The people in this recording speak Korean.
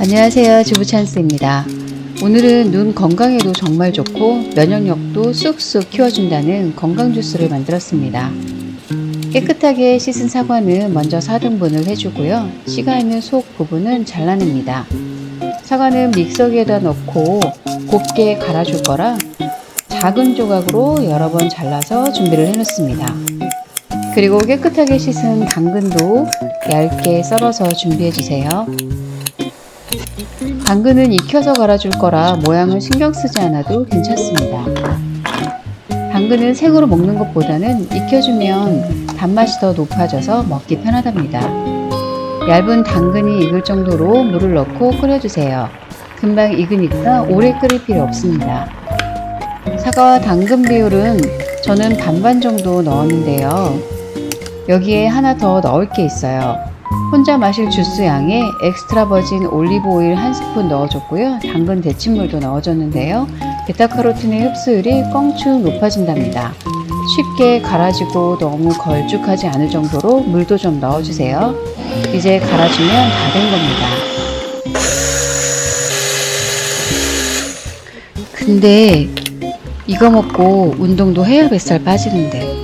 안녕하세요. 주부찬스입니다. 오늘은 눈 건강에도 정말 좋고 면역력도 쑥쑥 키워준다는 건강 주스를 만들었습니다. 깨끗하게 씻은 사과는 먼저 4등분을 해주고요. 씨가 있는 속 부분은 잘라냅니다. 사과는 믹서기에다 넣고 곱게 갈아줄 거라 작은 조각으로 여러 번 잘라서 준비를 해놓습니다. 그리고 깨끗하게 씻은 당근도 얇게 썰어서 준비해 주세요. 당근은 익혀서 갈아줄 거라 모양을 신경 쓰지 않아도 괜찮습니다. 당근은 생으로 먹는 것보다는 익혀주면 단맛이 더 높아져서 먹기 편하답니다. 얇은 당근이 익을 정도로 물을 넣고 끓여주세요. 금방 익으니까 오래 끓일 필요 없습니다. 사과와 당근 비율은 저는 반반 정도 넣었는데요. 여기에 하나 더 넣을 게 있어요. 혼자 마실 주스 양에 엑스트라 버진 올리브 오일 한 스푼 넣어줬고요. 당근 데친물도 넣어줬는데요. 베타카로틴의 흡수율이 껑충 높아진답니다. 쉽게 갈아지고 너무 걸쭉하지 않을 정도로 물도 좀 넣어주세요. 이제 갈아주면 다 된 겁니다. 근데 이거 먹고 운동도 해야 뱃살 빠지는데